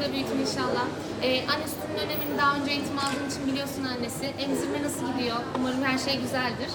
burada büyütün inşallah. Ee, anne sütünün önemini daha önce eğitim aldığın için biliyorsun annesi. Emzirme nasıl gidiyor? Umarım her şey güzeldir.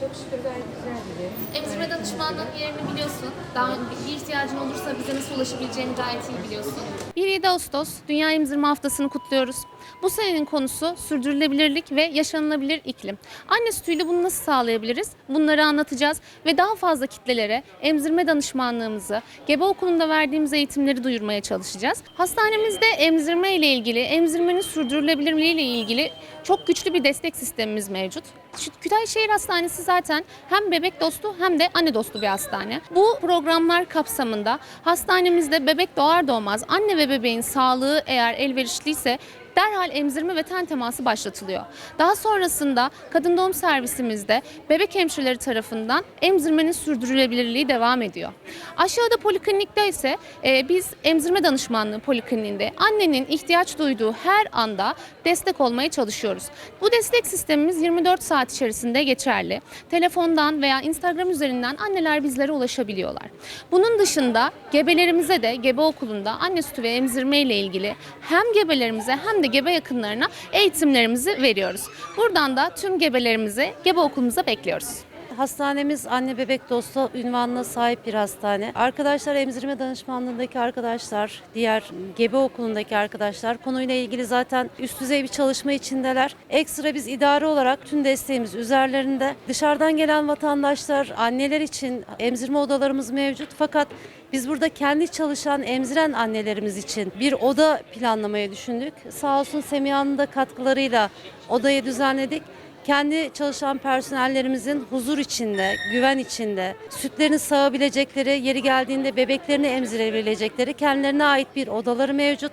Çok şükür gayet güzel gidiyor. Emzirme danışmanlığının yerini biliyorsun. Daha bir ihtiyacın olursa bize nasıl ulaşabileceğini gayet iyi biliyorsun. 1-7 Ağustos Dünya Emzirme Haftası'nı kutluyoruz. Bu senenin konusu sürdürülebilirlik ve yaşanılabilir iklim. Anne sütüyle bunu nasıl sağlayabiliriz? Bunları anlatacağız ve daha fazla kitlelere emzirme danışmanlığımızı, gebe okulunda verdiğimiz eğitimleri duyurmaya çalışacağız. Hastanemizde emzirme ile ilgili, emzirmenin sürdürülebilirliği ile ilgili çok güçlü bir destek sistemimiz mevcut. Şu Kütahyşehir Hastanesi zaten hem bebek dostu hem de anne dostu bir hastane. Bu programlar kapsamında hastanemizde bebek doğar doğmaz anne ve bebeğin sağlığı eğer elverişliyse derhal emzirme ve ten teması başlatılıyor. Daha sonrasında kadın doğum servisimizde bebek hemşireleri tarafından emzirmenin sürdürülebilirliği devam ediyor. Aşağıda poliklinikte ise e, biz emzirme danışmanlığı polikliniğinde annenin ihtiyaç duyduğu her anda destek olmaya çalışıyoruz. Bu destek sistemimiz 24 saat içerisinde geçerli. Telefondan veya Instagram üzerinden anneler bizlere ulaşabiliyorlar. Bunun dışında gebelerimize de gebe okulunda anne sütü ve emzirme ile ilgili hem gebelerimize hem de gebe yakınlarına eğitimlerimizi veriyoruz. Buradan da tüm gebelerimizi gebe okulumuza bekliyoruz. Hastanemiz anne bebek dostu ünvanına sahip bir hastane. Arkadaşlar emzirme danışmanlığındaki arkadaşlar, diğer gebe okulundaki arkadaşlar konuyla ilgili zaten üst düzey bir çalışma içindeler. Ekstra biz idare olarak tüm desteğimiz üzerlerinde. Dışarıdan gelen vatandaşlar, anneler için emzirme odalarımız mevcut. Fakat biz burada kendi çalışan emziren annelerimiz için bir oda planlamayı düşündük. Sağ olsun Semiha'nın da katkılarıyla odayı düzenledik kendi çalışan personellerimizin huzur içinde, güven içinde, sütlerini sağabilecekleri, yeri geldiğinde bebeklerini emzirebilecekleri kendilerine ait bir odaları mevcut.